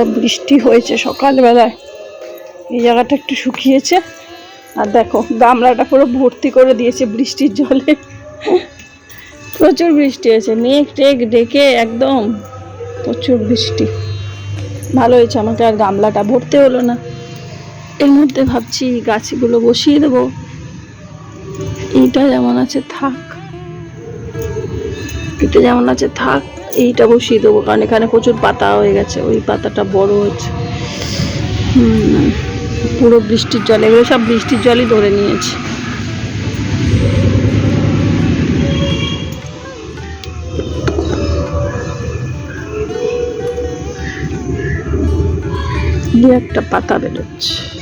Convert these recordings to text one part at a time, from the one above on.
একটা বৃষ্টি হয়েছে সকালবেলায়। এই জায়গাটা একটু শুকিয়েছে। আর দেখো, গামলাটা পুরো ভর্তি করে দিয়েছে বৃষ্টির জলে। প্রচুর বৃষ্টি হয়েছে। মেঘ টেক ডেকে একদম প্রচুর বৃষ্টি। ভালো হয়েছে আমাকে আর গামলাটা ভরতে হলো না। এর মধ্যে ভাবছি গাছগুলো বসিয়ে দেবো। এইটা যেমন আছে থাক। এটা যেমন আছে থাক এইটা বসিয়ে দেবো, কারণ এখানে প্রচুর পাতা হয়ে গেছে, ওই পাতাটা বড় হচ্ছে পুরো বৃষ্টির জল, এগুলো সব বৃষ্টির জলই ধরে নিয়েছে। দু একটা পাতা বেরোচ্ছে।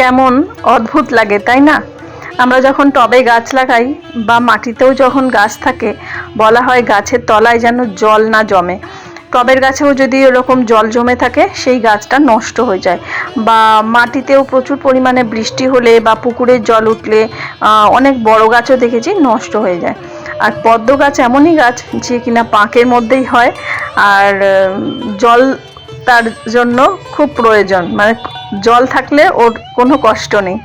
কেমন অদ্ভুত লাগে, তাই না? আমরা যখন টবে গাছ লাগাই বা মাটিতেও যখন গাছ থাকে, বলা হয় গাছের তলায় যেন জল না জমে। টবের গাছেও যদি এরকম জল জমে থাকে, সেই গাছটা নষ্ট হয়ে যায়। বা মাটিতেও প্রচুর পরিমাণে বৃষ্টি হলে বা পুকুরের জল উঠলে অনেক বড় গাছও দেখেছি নষ্ট হয়ে যায়। আর পদ্ম গাছ এমনই গাছ যে কিনা পাঁকের মধ্যেই হয়, আর জল তার জন্য খুব প্রয়োজন। মানে জল থাকলে ওর কোনো কষ্ট নেই।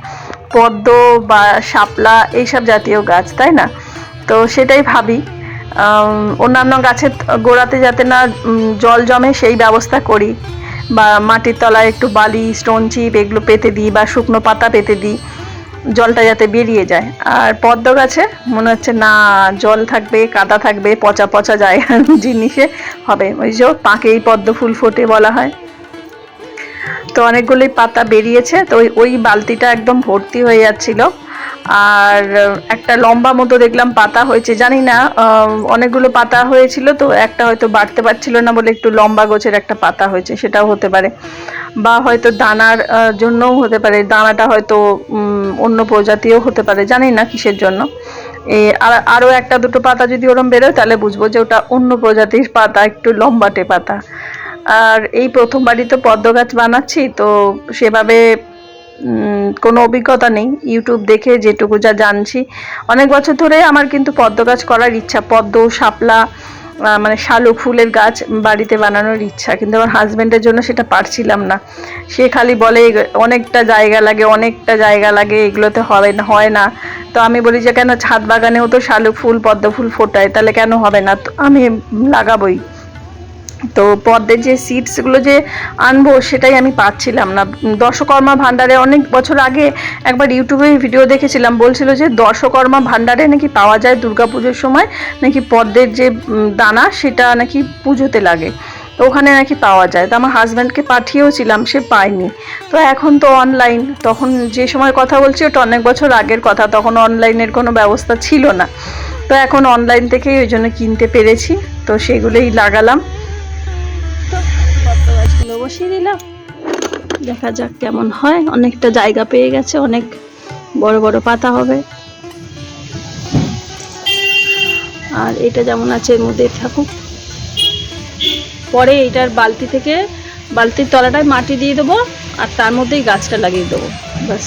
পদ্ম বা শাপলা এইসব জাতীয় গাছ, তাই না? তো সেটাই ভাবি। অন্যান্য গাছের গোড়াতে যাতে না জল জমে সেই ব্যবস্থা করি বা মাটির তলায় একটু বালি স্টোন চিপ এগুলো পেতে দিই বা শুকনো পাতা পেতে দিই, জলটা যাতে বেরিয়ে যায়। আর পদ্ম গাছে মনে হচ্ছে না, জল থাকবে, কাদা থাকবে, পচা পচা জায়গা জিনিসে, হবে। ওই যে পাকেই পদ্ম ফুল ফোটে বলা হয়। তো অনেকগুলোই পাতা বেরিয়েছে, তো ওই বালতিটা একদম ভর্তি হয়ে যাচ্ছিল। আর একটা লম্বা মতো দেখলাম পাতা হয়েছে, জানি না অনেকগুলো পাতা হয়েছিল তো একটা হয়তো বাড়তে পারছিল না বলে একটু লম্বা গোছের একটা পাতা হয়েছে, সেটাও হতে পারে। বা হয়তো দানার জন্যও হতে পারে, দানাটা হয়তো অন্য প্রজাতিও হতে পারে, জানি না কিসের জন্য। আর, আরও একটা দুটো পাতা যদি ওরম বেরোয় তাহলে বুঝব যে ওটা অন্য প্রজাতির পাতা, একটু লম্বাটে পাতা। আর এই প্রথমবারই তো পদ্ম গাছ বানাচ্ছি, তো সেভাবে কোনো অভিজ্ঞতা নেই। ইউটিউব দেখে যেটুকু যা জানছি। অনেক বছর ধরে আমার কিন্তু পদ্ম গাছ করার ইচ্ছা, পদ্ম, শাপলা মানে শালুক ফুলের গাছ বাড়িতে বানানোর ইচ্ছা। কিন্তু আমার হাজব্যান্ডের জন্য সেটা পারছিলাম না। সে খালি বলে অনেকটা জায়গা লাগে, অনেকটা জায়গা লাগে, এগুলোতে হবে না, হয় না। তো আমি বলি যে, কেন ছাদ বাগানেও তো শালুক ফুল, পদ্ম ফুল ফোটায়, তাহলে কেন হবে না? তো আমি লাগাবোই। তো পদ্মের যে সিডসগুলো যে আনব সেটাই আমি পাচ্ছিলাম না। দশকর্মা ভাণ্ডারে অনেক বছর আগে একবার ইউটিউবে ভিডিও দেখেছিলাম, বলছিল যে দশকর্মা ভাণ্ডারে নাকি পাওয়া যায় দুর্গাপুজোর সময় নাকি পদ্মের যে দানা সেটা নাকি পুজোতে লাগে। ওখানে নাকি পাওয়া যায়। তো আমার হাজব্যান্ডকে পাঠিয়েওছিলাম, সে পায়নি। তো এখন তো অনলাইন তখন যে সময় কথা বলছি, ওটা অনেক বছর আগের কথা। তখন অনলাইনের কোনো ব্যবস্থা ছিল না। তো এখন অনলাইন থেকেই ওই জন্য কিনতে পেরেছি। তো সেগুলোই লাগালাম। বসিয়ে দিলাম। দেখা যাক কেমন হয়। অনেকটা জায়গা পেয়ে গেছে, অনেক বড় বড় পাতা হবে। আর এটা যেমন আছে এর মধ্যে থাকুক। পরে এটার বালতি থেকে বালতির তলাটায় মাটি দিয়ে দেবো আর তার মধ্যেই গাছটা লাগিয়ে দেবো। ব্যাস